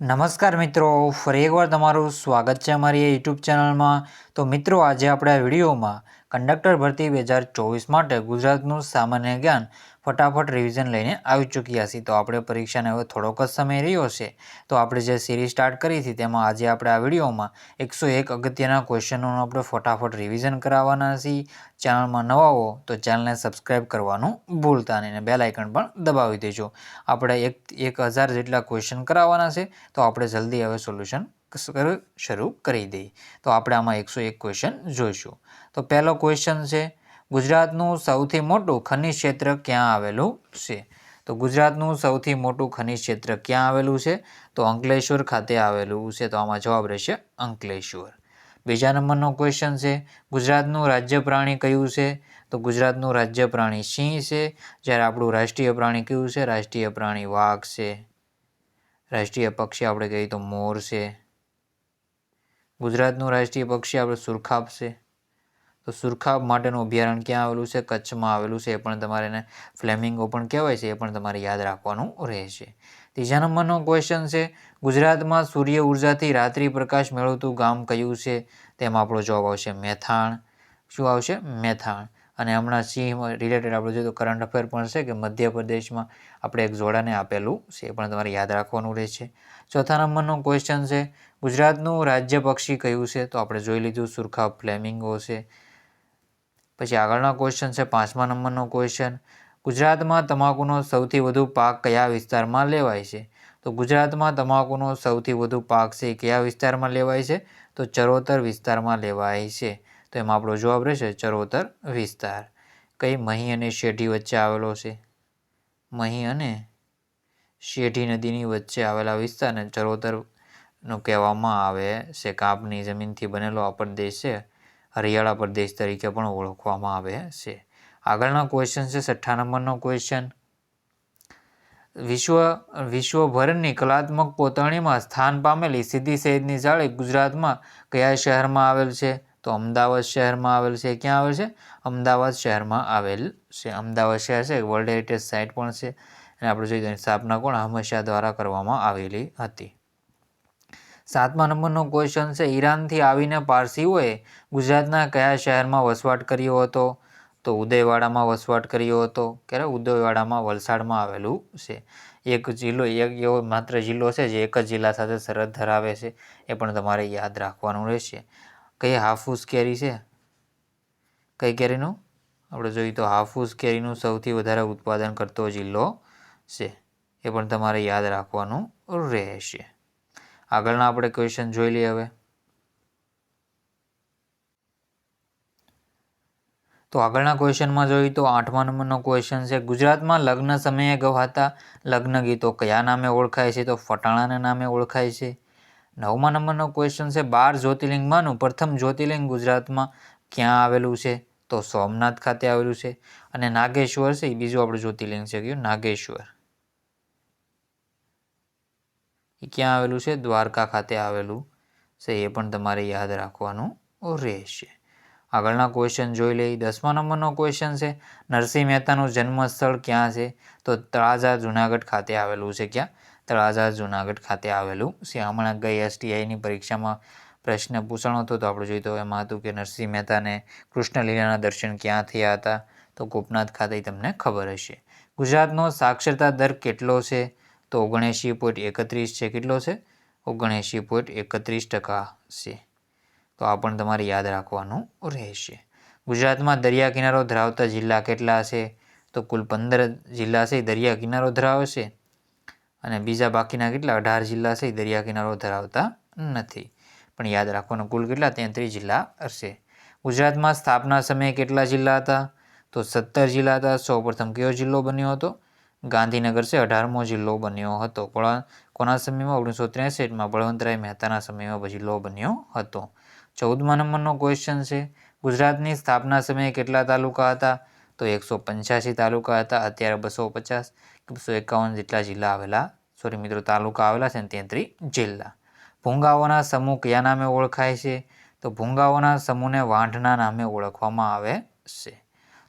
નમસ્કાર મિત્રો, ફરી એકવાર તમારું સ્વાગત છે અમારી યુટ્યુબ ચેનલમાં. તો મિત્રો, આજે આપણે આ વિડીયોમાં કંડક્ટર ભરતી બે હજાર ચોવીસ માટે ગુજરાતનું સામાન્ય જ્ઞાન ફટાફટ રિવિઝન લઈને આવી ચૂક્યા છીએ. તો આપણે પરીક્ષાને હવે થોડોક જ સમય રહ્યો છે. તો આપણે જે સિરીઝ સ્ટાર્ટ કરી હતી, તેમાં આજે આપણે આ વિડીયોમાં એકસો એક અગત્યના ક્વેશ્ચનોનું આપણે ફટાફટ રિવિઝન કરાવવાના છીએ. ચેનલમાં નવા હો, તો ચેનલને સબસ્ક્રાઈબ કરવાનું ભૂલતા નહીં અને બેલ પણ દબાવી દેજો. આપણે એક એક હજાર જેટલા ક્વેશ્ચન કરાવવાના છે, તો આપણે જલ્દી હવે સોલ્યુશન શરૂ કરી દઈએ. તો આપણે આમાં એકસો એક ક્વેશ્ચન જોઈશું. તો પહેલો ક્વેશ્ચન છે ગુજરાતનું સૌથી મોટું ખનિજ ક્ષેત્ર ક્યાં આવેલું છે? તો ગુજરાતનું સૌથી મોટું ખનિજ ક્ષેત્ર ક્યાં આવેલું છે? તો અંકલેશ્વર ખાતે આવેલું છે. તો આમાં જવાબ રહેશે અંકલેશ્વર. બીજા નંબરનો ક્વેશ્ચન છે, ગુજરાતનું રાજ્ય પ્રાણી કયું છે? તો ગુજરાતનું રાજ્ય પ્રાણી સિંહ છે. જ્યારે આપણું રાષ્ટ્રીય પ્રાણી કયું છે? રાષ્ટ્રીય પ્રાણી વાઘ છે. રાષ્ટ્રીય પક્ષી આપણે કહીએ તો મોર છે. ગુજરાતનું રાષ્ટ્રીય પક્ષી આપણે સુરખાબ છે. તો સુરખાબ માટેનું અભયારણ્ય ક્યાં આવેલું છે? કચ્છમાં આવેલું છે. એ પણ તમારે એને ફ્લેમિંગો પણ કહેવાય છે. એ પણ તમારે યાદ રાખવાનું રહેશે. ત્રીજા નંબરનો ક્વેશ્ચન છે, ગુજરાતમાં સૂર્ય ઉર્જાથી રાત્રિ પ્રકાશ મેળવતું ગામ કયું છે? તેમાં આપણો જવાબ આવશે મેથાણ. શું આવશે? મેથાણ. અને હમણાં સિંહ રિલેટેડ આપણે જોઈએ તો કરંટ અફેર પણ છે કે મધ્યપ્રદેશમાં આપણે એક જોડાને આપેલું છે. એ પણ તમારે યાદ રાખવાનું રહેશે. ચોથા નંબરનો ક્વેશ્ચન છે, ગુજરાતનું રાજ્ય પક્ષી કયું છે? તો આપણે જોઈ લીધું, સુરખા ફ્લેમિંગો છે. પછી આગળના ક્વેશ્ચન છે, પાંચમા નંબરનો ક્વેશ્ચન ગુજરાતમાં તમાકુનો સૌથી વધુ પાક કયા વિસ્તારમાં લેવાય છે? તો ગુજરાતમાં તમાકુનો સૌથી વધુ પાક છે કયા વિસ્તારમાં લેવાય છે? તો ચરોતર વિસ્તારમાં લેવાય છે. તો એમાં આપણો જવાબ રહેશે ચરોતર વિસ્તાર. કઈ મહી અને શેઢી વચ્ચે આવેલો છે? મહી અને શેઢી નદીની વચ્ચે આવેલા વિસ્તારને ચરોતરનું કહેવામાં આવે છે. કાપની જમીનથી બનેલો આ પ્રદેશ છે. હરિયાળા પ્રદેશ તરીકે પણ ઓળખવામાં આવે છે. આગળના ક્વેશ્ચન છે છઠ્ઠા નંબરનો ક્વેશ્ચન વિશ્વ વિશ્વભરની કલાત્મક કોતરણીમાં સ્થાન પામેલી સીધી સૈદની જાળી ગુજરાતમાં કયા શહેરમાં આવેલ છે? તો અમદાવાદ શહેરમાં આવેલ છે. ક્યાં આવેલ છે? અમદાવાદ શહેરમાં આવેલ છે. અમદાવાદ શહેર છે. વર્લ્ડ હેરિટેજ સાઇટ પણ છે. અને આપણે જોઈએ સ્થાપના કોણ? હંમેશા દ્વારા કરવામાં આવેલી હતી. સાતમા નંબરનો ક્વેશ્ચન છે, ઈરાનથી આવીને પારસીઓએ ગુજરાતના કયા શહેરમાં વસવાટ કર્યો હતો? તો ઉદયવાડામાં વસવાટ કર્યો હતો. ક્યારે? ઉદયવાડામાં, વલસાડમાં આવેલું છે. એક જિલ્લો, એક એવો માત્ર જિલ્લો છે જે એક જ જિલ્લા સાથે સરહદ ધરાવે છે. એ પણ તમારે યાદ રાખવાનું રહેશે. કઈ હાફૂસ કેરી છે? કઈ કેરીનું? આપણે જોઈએ તો હાફૂસ કેરીનું સૌથી વધારે ઉત્પાદન કરતો જિલ્લો છે. એ પણ તમારે યાદ રાખવાનું રહેશે. આગળના આપણે ક્વેશ્ચન જોઈ લઈએ હવે. તો આગળના ક્વેશ્ચનમાં જોઈએ તો આઠમા નંબરનો ક્વેશ્ચન છે, ગુજરાતમાં લગ્ન સમયે ગવાતા લગ્ન ગીતો કયા નામે ઓળખાય છે? તો ફટાણાના નામે ઓળખાય છે. નવમા નંબરનો ક્વેશ્ચન છે, બાર જ્યોતિર્લિંગમાંનું પ્રથમ જ્યોતિર્લિંગ ગુજરાતમાં ક્યાં આવેલું છે? તો સોમનાથ ખાતે આવેલું છે. અને નાગેશ્વર છે એ બીજું આપણું જ્યોતિર્લિંગ છે, કયું? નાગેશ્વર. ક્યાં આવેલું છે? દ્વારકા ખાતે આવેલું છે. એ પણ તમારે યાદ રાખવાનું રહેશે. આગળના ક્વેશ્ચન જોઈ લઈએ. દસમા નંબરનો ક્વેશ્ચન છે. નરસિંહ મહેતાનું જન્મસ્થળ ક્યાં છે? તો તળાજા જુનાગઢ ખાતે આવેલું છે ક્યાં? તળાજા જુનાગઢ ખાતે આવેલું છે. હમણાં ગઈ એસટીઆઈની પરીક્ષામાં પ્રશ્ન પૂછાણો હતો, તો આપણે જોઈએ તો એમાં હતું કે નરસિંહ મહેતાને કૃષ્ણલીલાના દર્શન ક્યાં થયા હતા? તો ગોપનાથ ખાતે તમને ખબર હશે. ગુજરાતનો સાક્ષરતા દર કેટલો છે? તો ઓગણએંશી પોઈન્ટ એકત્રીસ છે કેટલો છે? ઓગણએંશી પોઈન્ટ એકત્રીસ ટકા છે. તો આ પણ તમારે યાદ રાખવાનું રહેશે. ગુજરાતમાં દરિયા કિનારો ધરાવતા જિલ્લા કેટલા છે? તો કુલ પંદર જિલ્લા છે દરિયા કિનારો ધરાવે છે અને બીજા બાકીના કેટલા? અઢાર જિલ્લા છે દરિયા કિનારો ધરાવતા નથી. પણ યાદ રાખવાનું કુલ કેટલા? તેત્રીસ જિલ્લા હશે. ગુજરાતમાં સ્થાપના સમયે કેટલા જિલ્લા હતા? તો સત્તર જિલ્લા હતા. સૌ પ્રથમ કયો જિલ્લો બન્યો હતો? ગાંધીનગર છે, અઢારમો જિલ્લો બન્યો હતો. કોના સમયમાં ઓગણીસો ત્રેસઠમાં બળવંતરાય મહેતાના સમયમાં જિલ્લો બન્યો હતો. ચૌદમા નંબરનો ક્વેશ્ચન છે, ગુજરાતની સ્થાપના સમયે કેટલા તાલુકા હતા? તો એકસો પંચ્યાસી તાલુકા હતા, અત્યારે બસો પચાસ, બસો એકાવન જેટલા જિલ્લા આવેલા સોરી મિત્રો, તાલુકા આવેલા છે તેત્રીસ જિલ્લા. ભૂંગાઓના સમૂહ કયા નામે ઓળખાય છે? તો ભૂંગાઓના સમૂહને વાંઢના નામે ઓળખવામાં આવે છે.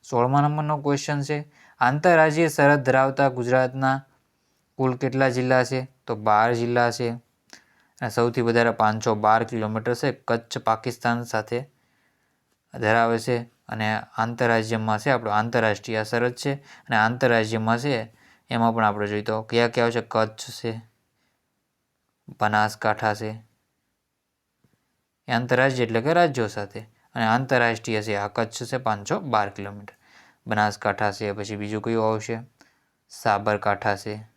સોળમા નંબરનો ક્વેશ્ચન છે આંતરરાજ્ય સરહદ ધરાવતા ગુજરાતના કુલ કેટલા જિલ્લા છે? તો બાર જિલ્લા છે. અને સૌથી વધારે પાંચસો બાર કિલોમીટર છે કચ્છ પાકિસ્તાન સાથે ધરાવે છે. અને આંતરરાજ્યમાં છે આપણો આંતરરાષ્ટ્રીય સરહદ છે. અને આંતરરાજ્યમાં છે એમાં પણ આપણે જોઈએ તો કયા કયા છે? કચ્છ છે, બનાસકાંઠા છે. આંતરરાજ્ય એટલે કે રાજ્યો સાથે. અને આંતરરાષ્ટ્રીય છે આ કચ્છ છે પાંચસો બાર કિલોમીટર. બનાસકાંઠા છે, પછી બીજું કયું આવશે? સાબરકાંઠા છે.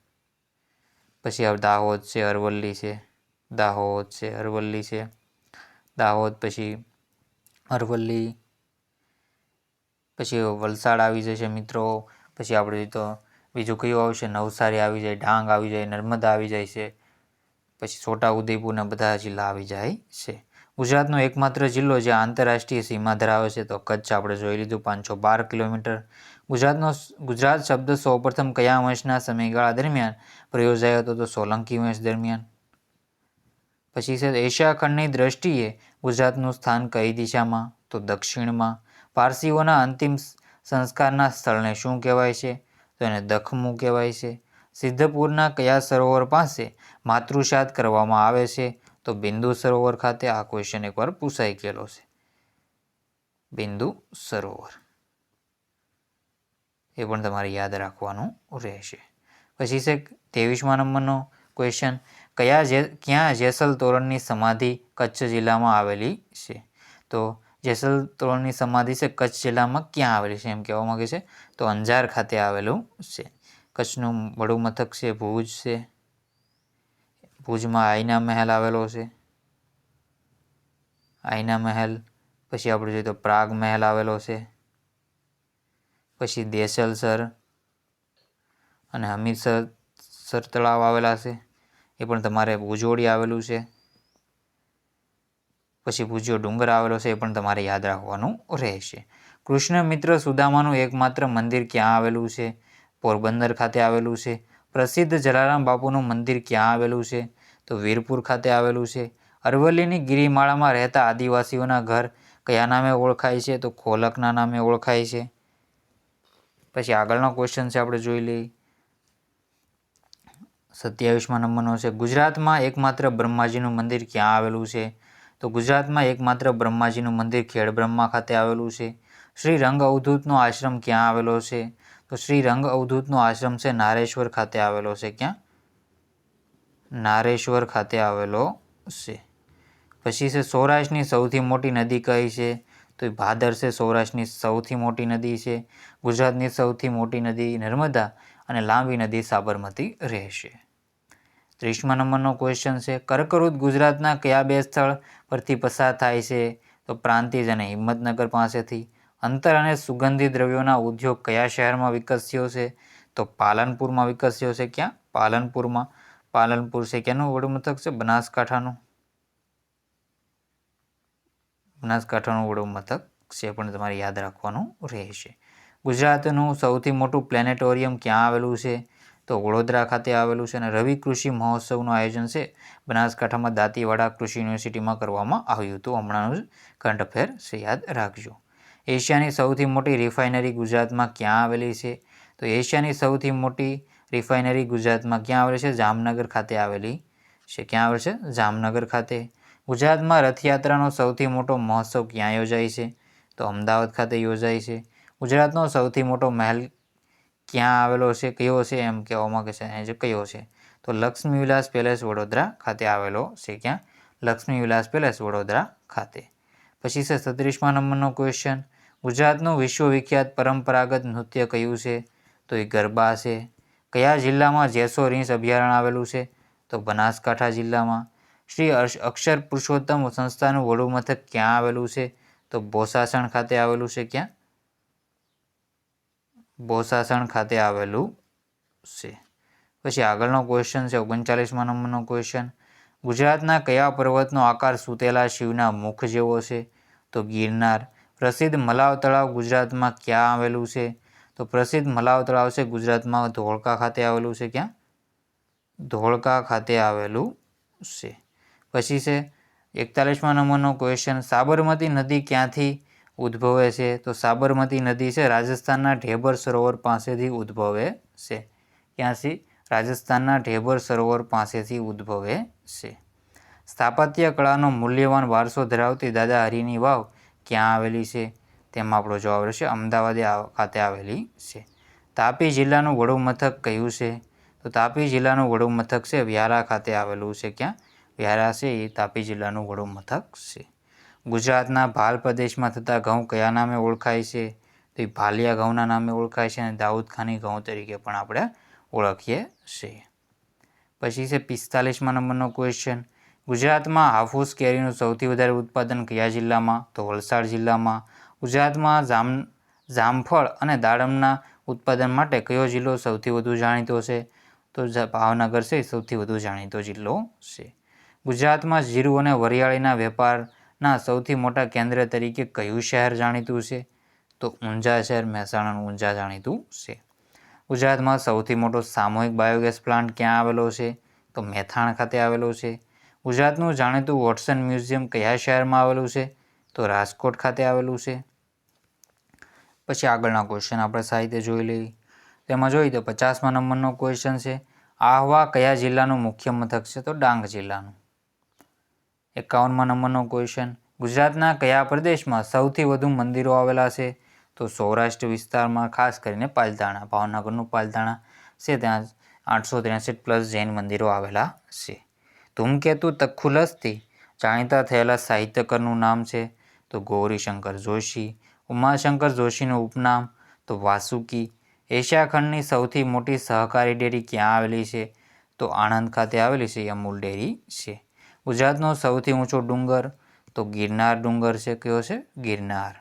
પછી દાહોદ છે, અરવલ્લી છે. દાહોદ છે, અરવલ્લી છે. દાહોદ, પછી અરવલ્લી. પછી વલસાડ આવી જશે મિત્રો. પછી આપણે તો બીજું કયું આવશે? નવસારી આવી જાય, ડાંગ આવી જાય, નર્મદા આવી જાય છે. પછી છોટા ઉદયપુરના બધા જિલ્લા આવી જાય છે. ગુજરાતનો એકમાત્ર જિલ્લો જે આંતરરાષ્ટ્રીય સીમા ધરાવે છે, તો કચ્છ આપણે જોઈ લીધું પાંચસો બાર કિલોમીટર. ગુજરાતનો ગુજરાત શબ્દ સૌપ્રથમ કયા વંશના સમયગાળા દરમિયાન પ્રયોજાયો હતો, તો સોલંકી વંશ દરમિયાન. પછી છે એશિયા ખંડની દ્રષ્ટિએ ગુજરાતનું સ્થાન કઈ દિશામાં, તો દક્ષિણમાં. પારસીઓના અંતિમ સંસ્કારના સ્થળને શું કહેવાય છે, તો એને દખમું કહેવાય છે. સિદ્ધપુરના કયા સરોવર પાસે માતૃશાદ કરવામાં આવે છે તો બિંદુ સરોવર ખાતે આ ક્વેશ્ચન એકવાર પૂછાઈ ગયેલો છે. બિંદુ સરોવર. એ પણ તમારે યાદ રાખવાનું રહેશે. પછી છે ત્રેવીસમા નંબરનો ક્વેશ્ચન કયા જે, ક્યાં જેસલ તોરણની સમાધિ કચ્છ જિલ્લામાં આવેલી છે? તો જેસલ તોરણની સમાધિ છે કચ્છ જિલ્લામાં ક્યાં આવેલી છે એમ કહેવા માગે છે? તો અંજાર ખાતે આવેલું છે. કચ્છનું વડું મથક છે, ભુજ છે. ભુજમાં આઈના મહેલ આવેલો છે. આઈના મહેલ, પછી આપણે જોઈએ તો પ્રાગ મહેલ આવેલો છે. પછી દેસલસર અને હમીરસર સર તળાવ આવેલા છે. એ પણ તમારે ભુજોડી આવેલું છે. પછી ભુજિયો ડુંગર આવેલો છે, એ પણ તમારે યાદ રાખવાનું રહેશે. કૃષ્ણ મિત્ર સુદામાનું એકમાત્ર મંદિર ક્યાં આવેલું છે? પોરબંદર ખાતે આવેલું છે. પ્રસિદ્ધ જલારામ બાપુનું મંદિર ક્યાં આવેલું છે? તો વીરપુર ખાતે આવેલું છે. અરવલ્લીની ગિરિમાળામાં રહેતા આદિવાસીઓના ઘર કયા નામે ઓળખાય છે? તો ખોલકના નામે ઓળખાય છે. પછી આગળનો ક્વેશ્ચન છે, આપણે જોઈ લઈએ. સત્યાવીસમાં નંબરનો છે. ગુજરાતમાં એકમાત્ર બ્રહ્માજીનું મંદિર ક્યાં આવેલું છે? તો ગુજરાતમાં એકમાત્ર બ્રહ્માજીનું મંદિર ખેડબ્રહ્મા ખાતે આવેલું છે. શ્રી રંગ અવધૂતનો આશ્રમ ક્યાં આવેલો છે? તો શ્રી રંગ અવધૂતનો આશ્રમ છે નારેશ્વર ખાતે આવેલો છે ક્યાં? નારેશ્વર ખાતે આવેલો છે. પછી છે સૌરાષ્ટ્રની સૌથી મોટી નદી કઈ છે? તો એ ભાદર છે સૌરાષ્ટ્રની સૌથી મોટી નદી છે, ગુજરાતની સૌથી મોટી નદી નર્મદા અને લાંબી નદી સાબરમતી રહેશે. ત્રીસમા નંબરનો ક્વેશ્ચન છે, કર્કવૃત ગુજરાતના કયા બે સ્થળ પરથી પસાર થાય છે? તો પ્રાંતિજ અને હિંમતનગર પાસેથી. અંતર અને સુગંધી દ્રવ્યોના ઉદ્યોગ કયા શહેરમાં વિકસ્યો છે? તો પાલનપુરમાં વિકસ્યો છે ક્યાં? પાલનપુરમાં. પાલનપુર છે ક્યાંનું વડું મથક છે? બનાસકાંઠાનું. બનાસકાંઠાનું વડું મથક છે પણ તમારે યાદ રાખવાનું રહેશે. ગુજરાતનું સૌથી મોટું પ્લેનેટોરિયમ ક્યાં આવેલું છે? તો વડોદરા ખાતે આવેલું છે અને રવિ કૃષિ મહોત્સવનું આયોજન છે બનાસકાંઠામાં દાંતીવાડા કૃષિ યુનિવર્સિટીમાં કરવામાં આવ્યું હતું. હમણાંનું જ કરંટ અફેર છે, યાદ રાખજો. એશિયાની સૌથી મોટી રિફાઇનરી ગુજરાતમાં ક્યાં આવેલી છે? તો એશિયાની સૌથી મોટી રિફાઇનરી ગુજરાતમાં ક્યાં આવેલી છે? જામનગર ખાતે આવેલી છે. ક્યાં આવેલ છે? જામનગર ખાતે. ગુજરાતમાં રથયાત્રાનો સૌથી મોટો મહોત્સવ ક્યાં યોજાય છે? તો અમદાવાદ ખાતે યોજાય છે. ગુજરાતનો સૌથી મોટો મહેલ ક્યાં આવેલો છે? કયો છે? એમ કહેવામાં કે છે. જે કયો છે? તો લક્ષ્મી વિલાસ પેલેસ વડોદરા ખાતે આવેલો છે ક્યાં? લક્ષ્મી વિલાસ પેલેસ વડોદરા ખાતે. પછી છે સત્રીસમા નંબરનો ક્વેશ્ચન ગુજરાતનું વિશ્વવિખ્યાત પરંપરાગત નૃત્ય કયું છે? તો એ ગરબા છે. કયા જિલ્લામાં જેસો રીંછ અભયારણ્ય આવેલું છે? તો બનાસકાંઠા જિલ્લામાં. શ્રી અક્ષર પુરુષોત્તમ સંસ્થાનું વડુ મથક ક્યાં આવેલું છે? તો બોસાસણ ખાતે આવેલું છે ક્યાં? બોસાસણ ખાતે આવેલું છે. પછી આગળનો ક્વેશ્ચન છે, ઓગણચાલીસમાં નંબરનો ક્વેશ્ચન ગુજરાતના કયા પર્વતનો આકાર સૂતેલા શિવના મુખ જેવો છે? તો ગિરનાર. પ્રસિદ્ધ મલાવ તળાવ ગુજરાતમાં ક્યાં આવેલું છે? તો પ્રસિદ્ધ મલાવ તળાવ છે ગુજરાતમાં ધોળકા ખાતે આવેલું છે ક્યાં? ધોળકા ખાતે આવેલું છે. પછી છે એકતાલીસમાં નંબરનો ક્વેશ્ચન સાબરમતી નદી ક્યાંથી ઉદ્ભવે છે? તો સાબરમતી નદી છે રાજસ્થાનના ઢેબર સરોવર પાસેથી ઉદ્ભવે છે. ક્યાંથી? રાજસ્થાનના ઢેબર સરોવર પાસેથી ઉદ્ભવે છે. સ્થાપત્ય કળાનો મૂલ્યવાન વારસો ધરાવતી દાદા હરિની વાવ ક્યાં આવેલી છે? તેમાં આપણો જવાબ રહેશે, અમદાવાદે ખાતે આવેલી છે. તાપી જિલ્લાનું વડુ મથક કયું છે? તો તાપી જિલ્લાનું વડુ મથક છે, વ્યારા ખાતે આવેલું છે ક્યાં? વ્યારા છે એ તાપી જિલ્લાનું વડુ મથક છે. ગુજરાતના ભાલ પ્રદેશમાં થતા ઘઉં કયા નામે ઓળખાય છે? તો એ ભાલિયા ઘઉંના નામે ઓળખાય છે અને દાઉદ ખાની ઘઉં તરીકે પણ આપણે ઓળખીએ છીએ પછી છે પિસ્તાલીસમાં નંબરનો ક્વેશ્ચન ગુજરાતમાં હાફૂસ કેરીનું સૌથી વધારે ઉત્પાદન કયા જિલ્લામાં? તો વલસાડ જિલ્લામાં. ગુજરાતમાં જામ, જામફળ અને દાડમના ઉત્પાદન માટે કયો જિલ્લો સૌથી વધુ જાણીતો છે? તો ભાવનગર છે, સૌથી વધુ જાણીતો જિલ્લો છે. ગુજરાતમાં જીરું અને વરિયાળીના વેપારના સૌથી મોટા કેન્દ્ર તરીકે કયું શહેર જાણીતું છે? તો ઊંઝા શહેર, મહેસાણાનું ઊંઝા જાણીતું છે. ગુજરાતમાં સૌથી મોટો સામૂહિક બાયોગેસ પ્લાન્ટ ક્યાં આવેલો છે? તો મેથાણ ખાતે આવેલો છે. ગુજરાતનું જાણીતું વોટસન મ્યુઝિયમ કયા શહેરમાં આવેલું છે? તો રાજકોટ ખાતે આવેલું છે. પછી આગળના ક્વેશ્ચન આપણે સાહિત્ય જોઈ લઈએ. તેમાં જોઈએ તો પચાસમા નંબરનો ક્વેશ્ચન છે, આહવા કયા જિલ્લાનું મુખ્ય મથક છે? તો ડાંગ જિલ્લાનું. એકાવનમાં નંબરનો ક્વેશ્ચન ગુજરાતના કયા પ્રદેશમાં સૌથી વધુ મંદિરો આવેલા છે? તો સૌરાષ્ટ્ર વિસ્તારમાં ખાસ કરીને પાલતાણા, ભાવનગરનું પાલતાણા છે. ત્યાં આઠસો ત્રેસઠ પ્લસ જૈન મંદિરો આવેલા છે. ધૂમકેતુ તખુલસથી જાણીતા થયેલા સાહિત્યકરનું નામ છે. તો ગૌરીશંકર જોશી. ઉમાશંકર જોશીનું ઉપનામ તો વાસુકી. એશિયા ખંડની સૌથી મોટી સહકારી ડેરી ક્યાં આવેલી છે? તો આણંદ ખાતે આવેલી છે, અમૂલ ડેરી છે. ગુજરાતનો સૌથી ઊંચો ડુંગર તો ગિરનાર ડુંગર છે. કયો છે? ગિરનાર.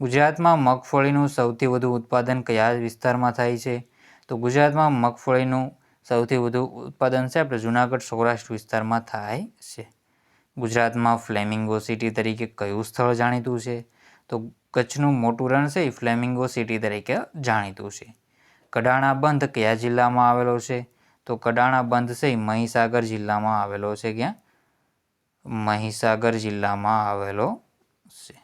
ગુજરાતમાં મગફળીનું સૌથી વધુ ઉત્પાદન કયા વિસ્તારમાં થાય છે? તો ગુજરાતમાં મગફળીનું સૌથી વધુ ઉત્પાદન છે. આપણે જુનાગઢ, સૌરાષ્ટ્ર વિસ્તારમાં થાય છે. ગુજરાતમાં ફ્લેમિંગો સિટી તરીકે કયું સ્થળ જાણીતું છે? તો કચ્છનું મોટું રણ છે એ ફ્લેમિંગો સિટી તરીકે જાણીતું છે. કડાણા બંધ કયા જિલ્લામાં આવેલો છે? તો કડાણા બંધ છે એ મહીસાગર જિલ્લામાં આવેલો છે ક્યાં? મહીસાગર જિલ્લામાં આવેલો છે.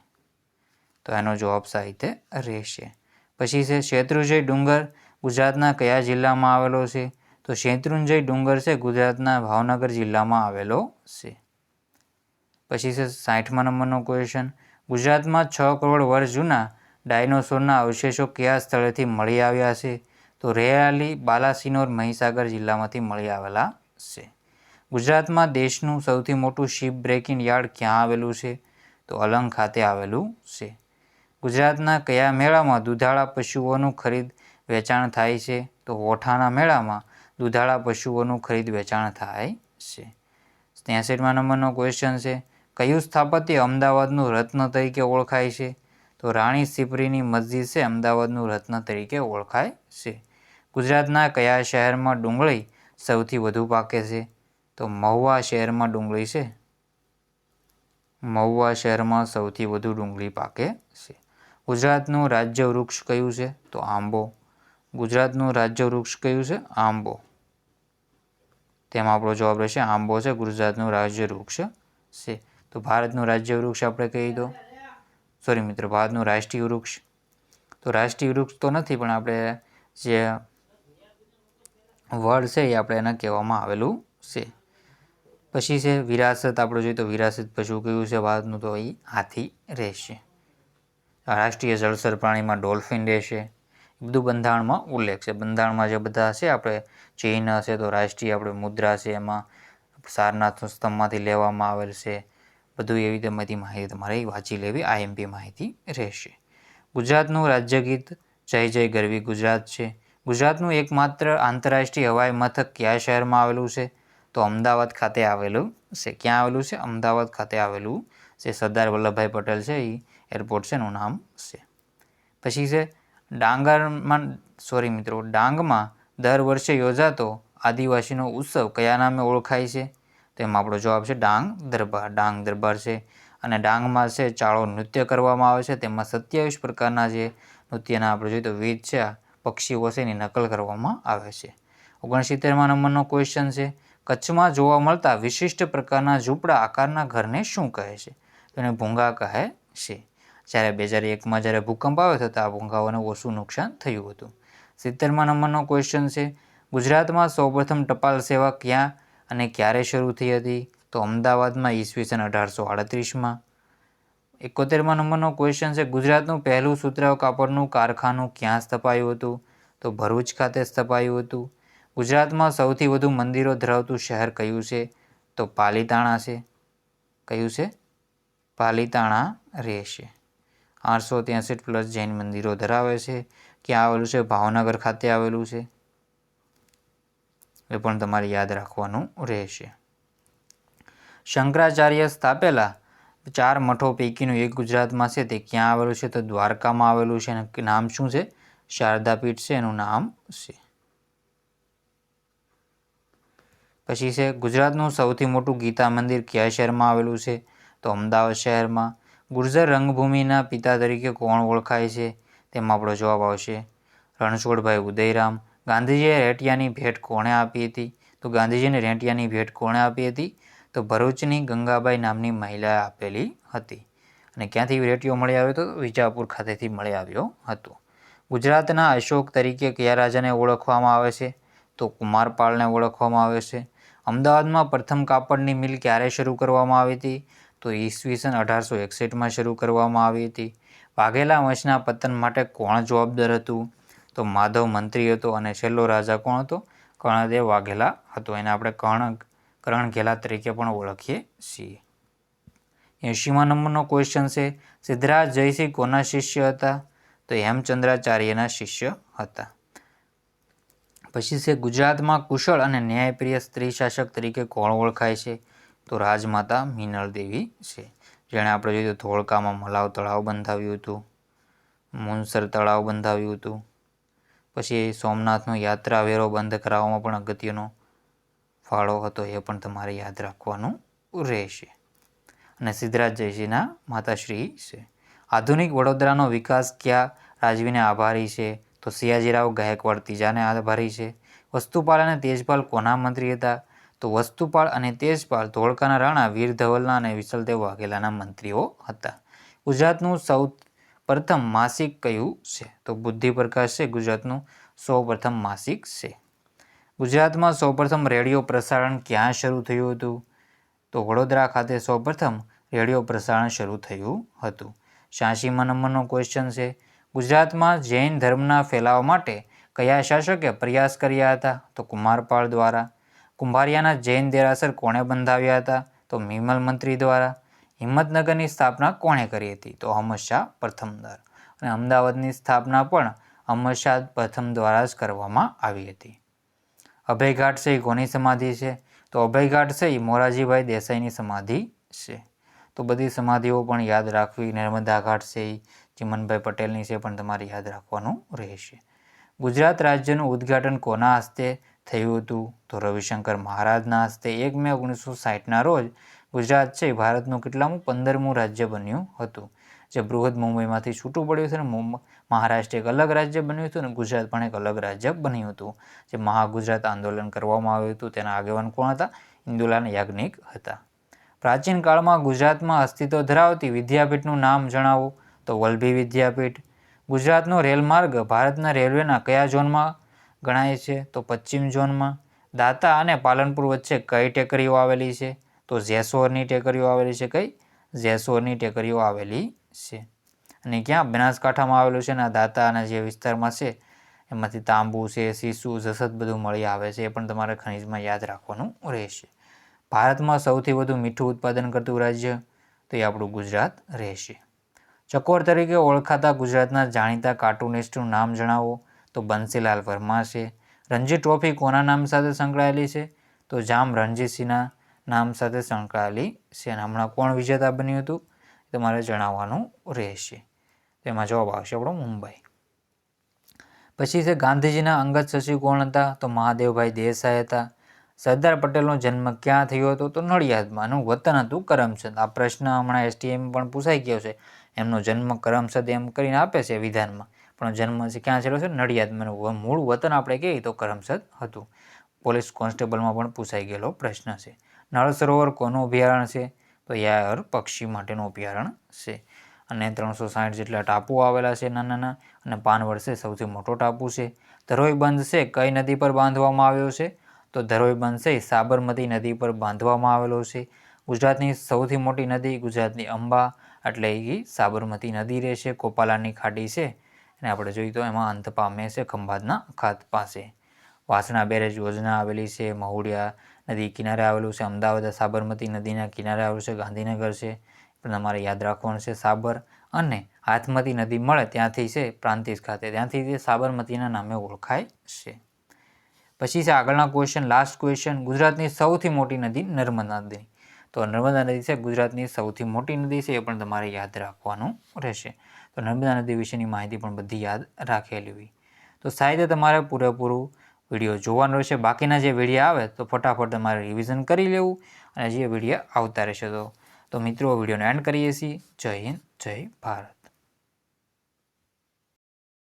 તો એનો જવાબ સાહિત્ય રહેશે. પછી છે શેત્રુંજય ડુંગર. ગુજરાતના કયા જિલ્લામાં આવેલો છે? તો શેત્રુંજય ડુંગર છે ગુજરાતના ભાવનગર જિલ્લામાં આવેલો છે. પછી છે સાઠમા નંબરનો ક્વેશ્ચન ગુજરાતમાં છ કરોડ વર્ષ જૂના ડાયનોસોરના અવશેષો કયા સ્થળેથી મળી આવ્યા છે? તો રેયાલી, બાલાસિનોર, મહીસાગર જિલ્લામાંથી મળી આવેલા છે. ગુજરાતમાં દેશનું સૌથી મોટું શિપ બ્રેકિંગ યાર્ડ ક્યાં આવેલું છે? તો અલંગ ખાતે આવેલું છે. ગુજરાતના કયા મેળામાં દુધાળા પશુઓનું ખરીદ વેચાણ થાય છે? તો હોઠાના મેળામાં દુધાળા પશુઓનું ખરીદ વેચાણ થાય છે. ત્યાંસઠમાં નંબરનો ક્વેશ્ચન છે, કયું સ્થાપત્ય અમદાવાદનું રત્ન તરીકે ઓળખાય છે? તો રાણી સિપરીની મસ્જિદ છે, અમદાવાદનું રત્ન તરીકે ઓળખાય છે. ગુજરાતના કયા શહેરમાં ડુંગળી સૌથી વધુ પાકે છે? તો મહુવા શહેરમાં ડુંગળી છે. મહુવા શહેરમાં સૌથી વધુ ડુંગળી પાકે છે. ગુજરાતનું રાજ્ય વૃક્ષ કયું છે? તો આંબો. ગુજરાતનું રાજ્ય વૃક્ષ કયું છે? આંબો. તેમાં આપણો જવાબ રહેશે આંબો છે, ગુજરાતનું રાજ્ય વૃક્ષ છે. તો ભારતનું રાજ્ય વૃક્ષ આપણે કહી દો. સોરી મિત્રો, ભારતનું રાષ્ટ્રીય વૃક્ષ તો રાષ્ટ્રીય વૃક્ષ તો નથી, પણ આપણે જે વડ છે એ આપણે એને કહેવામાં આવેલું છે. પછી છે વિરાસત, આપણે જોઈએ તો વિરાસત પશુ કયું છે ભારતનું તો એ હાથી રહેશે. રાષ્ટ્રીય જળસર પ્રાણીમાં ડોલ્ફિન રહેશે. બધું બંધારણમાં ઉલ્લેખ છે. બંધારણમાં જે બધા છે, આપણે ચિહ્ન હશે તો રાષ્ટ્રીય આપણે મુદ્રા છે, એમાં સારનાથ સ્તંભમાંથી લેવામાં આવેલ છે. બધું એવી રીતે બધી માહિતી તમારે વાંચી લેવી આઈએમપી માહિતી રહેશે. ગુજરાતનું રાજ્ય ગીત જય જય ગરવી ગુજરાત છે. ગુજરાતનું એકમાત્ર આંતરરાષ્ટ્રીય હવાઈ મથક કયા શહેરમાં આવેલું છે? તો અમદાવાદ ખાતે આવેલું છે. ક્યાં આવેલું છે? અમદાવાદ ખાતે આવેલું છે. સરદાર વલ્લભભાઈ પટેલ છે એ એરપોર્ટ છે, એનું નામ છે. પછી છે ડાંગરમાં, સોરી મિત્રો, ડાંગમાં દર વર્ષે યોજાતો આદિવાસીનો ઉત્સવ કયા નામે ઓળખાય છે? તેમાં આપણો જવાબ છે ડાંગ દરબાર. ડાંગ દરબાર છે અને ડાંગમાં છે ચાળો નૃત્ય કરવામાં આવે છે. તેમાં સત્યાવીસ પ્રકારના જે નૃત્યના આપણે જોઈએ તો વીજ છે પક્ષીઓ છે એની નકલ કરવામાં આવે છે. ઓગણસિત્તેરમાં નંબરનો ક્વેશ્ચન છે, કચ્છમાં જોવા મળતા વિશિષ્ટ પ્રકારના ઝૂંપડા આકારના ઘરને શું કહે છે? તેને ભૂંગા કહે છે. જ્યારે બે હજાર એકમાં જ્યારે ભૂકંપ આવ્યો હતો આ ભૂંગાઓને ઓછું નુકસાન થયું હતું. સિત્તેરમાં નંબરનો ક્વેશ્ચન છે, ગુજરાતમાં સૌપ્રથમ ટપાલ સેવા ક્યાં અને ક્યારે શરૂ થઈ હતી? તો અમદાવાદમાં ઈસવીસન અઢારસો આડત્રીસમાં. એકોતેરમાં નંબરનો ક્વેશ્ચન છે, ગુજરાતનું પહેલું સુતરાઉ કાપડનું કારખાનું ક્યાં સ્થપાયું હતું? તો ભરૂચ ખાતે સ્થપાયું હતું. ગુજરાતમાં સૌથી વધુ મંદિરો ધરાવતું શહેર કયું છે? તો પાલીતાણા છે. કયું છે? પાલીતાણા રહેશે. આઠસો ત્યાંસઠ પ્લસ જૈન મંદિરો ધરાવે છે ક્યાં આવેલું છે, ભાવનગર ખાતે આવેલું છે. એ પણ તમારે યાદ રાખવાનું રહેશે. શંકરાચાર્ય સ્થાપેલા ચાર મઠો પૈકીનું એક ગુજરાતમાં છે, તે ક્યાં આવેલું છે? તો દ્વારકામાં આવેલું છે અને નામ શું છે? શારદાપીઠ છે, એનું નામ છે. પછી છે, ગુજરાતનું સૌથી મોટું ગીતા મંદિર કયા શહેરમાં આવેલું છે? તો અમદાવાદ શહેરમાં. ગુર્જર રંગભૂમિના પિતા તરીકે કોણ ઓળખાય છે? તેમાં આપણો જવાબ આવશે. રણછોડભાઈ ઉદયરામ. ગાંધીજીએ રેટિયાની ભેટ કોણે આપી હતી? તો ગાંધીજીને રેટિયાની ભેટ કોણે આપી હતી? તો ભરૂચની ગંગાબાઈ નામની મહિલાએ આપેલી હતી. અને ક્યાંથી રેટિયો મળી આવ્યો હતો? વિજાપુર ખાતેથી મળી આવ્યો હતો. ગુજરાતના અશોક તરીકે કયા રાજાને ઓળખવામાં આવે છે? તો કુમારપાળને ઓળખવામાં આવે છે. અમદાવાદમાં પ્રથમ કાપડની મિલ ક્યારે શરૂ કરવામાં આવી હતી? તો ઈસવીસન અઢારસો એકસઠમાં શરૂ કરવામાં આવી હતી. વાઘેલા વંશના પતન માટે કોણ જવાબદાર હતું? તો માધવ મંત્રી હતો અને છેલ્લો રાજા કોણ હતો? કર્ણદેવ વાઘેલા હતો. એને આપણે કર્ણ કર્ણઘેલા તરીકે પણ ઓળખીએ છીએ. એંશીમાં નંબરનો ક્વેશ્ચન છે, સિદ્ધરાજ જયસિંહ કોના શિષ્ય હતા? તો હેમચંદ્રાચાર્યના શિષ્ય હતા. પછી છે, ગુજરાતમાં કુશળ અને ન્યાયપ્રિય સ્ત્રી શાસક તરીકે કોણ ઓળખાય છે? તો રાજમાતા મિનળ દેવી છે. જેણે આપણે જોયું તો ધોળકામાં મલાવ તળાવ બંધાવ્યું હતું, મુનસર તળાવ બંધાવ્યું હતું, પછી સોમનાથનો યાત્રા વેરો બંધ કરાવવામાં પણ અગત્યનો ફાળો હતો એ પણ તમારે યાદ રાખવાનું રહેશે. અને સિદ્ધરાજ જયસિંહના માતાશ્રી છે. આધુનિક વડોદરાનો વિકાસ કયા? રાજવીને આભારી છે. તો સિયાજીરાવ ગાયકવાડ ત્રીજાને આભારી છે. વસ્તુપાલ અને તેજપાલ કોના મંત્રી હતા? તો વસ્તુપાળ અને તેજપાલ ધોળકાના રાણા વીર ધવલના અને વિશલદેવ વાઘેલાના મંત્રીઓ હતા. ગુજરાતનું સૌ પ્રથમ માસિક કયું છે? તો બુદ્ધિપ્રકાશ છે, ગુજરાતનું સૌ પ્રથમ માસિક છે. ગુજરાતમાં સૌપ્રથમ રેડિયો પ્રસારણ ક્યાં શરૂ થયું હતું? તો વડોદરા ખાતે સૌપ્રથમ રેડિયો પ્રસારણ શરૂ થયું હતું. છ્યાસીમાં નંબરનો ક્વેશ્ચન છે, ગુજરાતમાં જૈન ધર્મના ફેલાવા માટે કયા શાસકે પ્રયાસ કર્યા હતા? તો કુમારપાળ દ્વારા કુંભારિયાના જૈન દેરાસર કોણે બંધાવ્યા હતા? તો મિમલ મંત્રી દ્વારા. હિંમતનગરની સ્થાપના કોણે કરી હતી? તો અહમદ શાહ પ્રથમ દ્વારા અને અમદાવાદની સ્થાપના પણ અહમદ પ્રથમ દ્વારા જ કરવામાં આવી હતી. અભયઘાટ છે કોની સમાધિ છે? તો અભયઘાટ છે એ મોરારજીભાઈ દેસાઈની સમાધિ છે. તો બધી સમાધિઓ પણ યાદ રાખવી નર્મદા ઘાટ છે ચિમનભાઈ પટેલની છે, પણ તમારે યાદ રાખવાનું રહેશે. ગુજરાત રાજ્યનું ઉદ્ઘાટન કોના હસ્તે? થયું હતું. તો રવિશંકર મહારાજના હસ્તે એક મે ઓગણીસો સાહીઠના રોજ ગુજરાત છે, ભારતનું કેટલામું પંદરમું રાજ્ય બન્યું હતું. જે બૃહદ મુંબઈમાંથી છૂટું પડ્યું છે અને મહારાષ્ટ્ર એક અલગ રાજ્ય બન્યું હતું અને ગુજરાત પણ એક અલગ રાજ્ય બન્યું હતું. જે મહાગુજરાત આંદોલન કરવામાં આવ્યું હતું. તેના આગેવાન કોણ હતા? ઇન્દુલાલ યાજ્ઞિક હતા. પ્રાચીન કાળમાં ગુજરાતમાં અસ્તિત્વ ધરાવતી વિદ્યાપીઠનું નામ જણાવો. તો વલ્લભી વિદ્યાપીઠ. ગુજરાતનો રેલમાર્ગ ભારતના રેલવેના કયા ઝોનમાં ગણાય છે. તો પશ્ચિમ ઝોનમાં દાતા અને પાલનપુર વચ્ચે કઈ ટેકરીઓ આવેલી છે? તો જેસોરની ટેકરીઓ આવેલી છે કઈ? જેસોરની ટેકરીઓ આવેલી છે. અને ક્યાં? બનાસકાંઠામાં આવેલું છે અને જે વિસ્તારમાં છે, એમાંથી તાંબુ છે સીસુ જસત બધું મળી આવે છે. એ પણ તમારે ખનિજમાં યાદ રાખવાનું રહેશે. ભારતમાં સૌથી વધુ મીઠું ઉત્પાદન કરતું રાજ્ય તો એ આપણું ગુજરાત રહેશે. ચકોર તરીકે ઓળખાતા ગુજરાતના જાણીતા કાર્ટુનિસ્ટનું નામ જણાવો. તો બંસીલાલ વર્મા છે. રણજી ટ્રોફી કોના નામ સાથે સંકળાયેલી છે? તો જામ રણજીતસિંહના નામ સાથે સંકળાયેલી છે અને હમણાં કોણ વિજેતા બન્યું હતું તમારે જણાવવાનું રહેશે. તેમાં જવાબ આવશે આપણો મુંબઈ. પછી છે ગાંધીજીના અંગત સચિવ કોણ હતા? તો મહાદેવભાઈ દેસાઈ હતા. સરદાર પટેલનો જન્મ ક્યાં થયો હતો? તો નડિયાદમાં. એનું વતન હતું કરમસદ. આ પ્રશ્ન હમણાં એસટીએમ પણ પૂછાઈ ગયો છે. એમનો જન્મ કરમસદ એમ કરીને આપે છે વિધાનમાં. પણ જન્મ છે ક્યાં છેલો છે નડિયાદમાં મૂળ વતન આપણે કહીએ તો કરમસદ હતું. પોલીસ કોન્સ્ટેબલમાં પણ પૂછાઈ ગયેલો પ્રશ્ન છે. નળ સરોવર કોનું અભયારણ્ય છે? તો યાર પક્ષી માટેનું અભયારણ્ય છે. અને ત્રણસો સાઠ જેટલા ટાપુઓ આવેલા છે નાના નાના અને પાનવડ છે સૌથી મોટો ટાપુ છે. ધરોઈ બંધ છે કઈ નદી પર બાંધવામાં આવ્યો છે? તો ધરોઈ બંધ છે સાબરમતી નદી પર બાંધવામાં આવેલો છે. ગુજરાતની સૌથી મોટી નદી ગુજરાતની અંબા, એટલે એ સાબરમતી નદી રહેશે, કોપાલાની ખાડી છે. અને આપણે જોઈએ તો એમાં અંત પામે છે ખંભાતના ખાત પાસે. વાસણા બેરેજ યોજના આવેલી છે, મહુડિયા નદી કિનારે આવેલું છે, અમદાવાદ સાબરમતી નદીના કિનારે આવેલું છે, ગાંધીનગર છે. પણ તમારે યાદ રાખવાનું છે સાબર અને હાથમતી નદી મળે ત્યાંથી છે પ્રાંતિજ ખાતે. ત્યાંથી તે સાબરમતીના નામે ઓળખાય છે. પછી છે આગળના ક્વેશ્ચન લાસ્ટ ક્વેશ્ચન ગુજરાતની સૌથી મોટી નદી નર્મદા નદી. તો નર્મદા નદી છે ગુજરાતની સૌથી મોટી નદી છે એ પણ તમારે યાદ રાખવાનું રહેશે. તો નર્મદા નદી વિશેની માહિતી પણ બધી યાદ રાખેલી હોય. તો સાહિત્ય તમારે પૂરેપૂરું વીડિયો જોવાનો રહેશે. બાકીના જે વીડિયો આવે તો ફટાફટ તમારે રિવિઝન કરી લેવું અને જે વીડિયો આવતા રહેશે તો તો મિત્રો વિડીયોને એન્ડ કરીએ છીએ. જય હિન્દ, જય ભારત.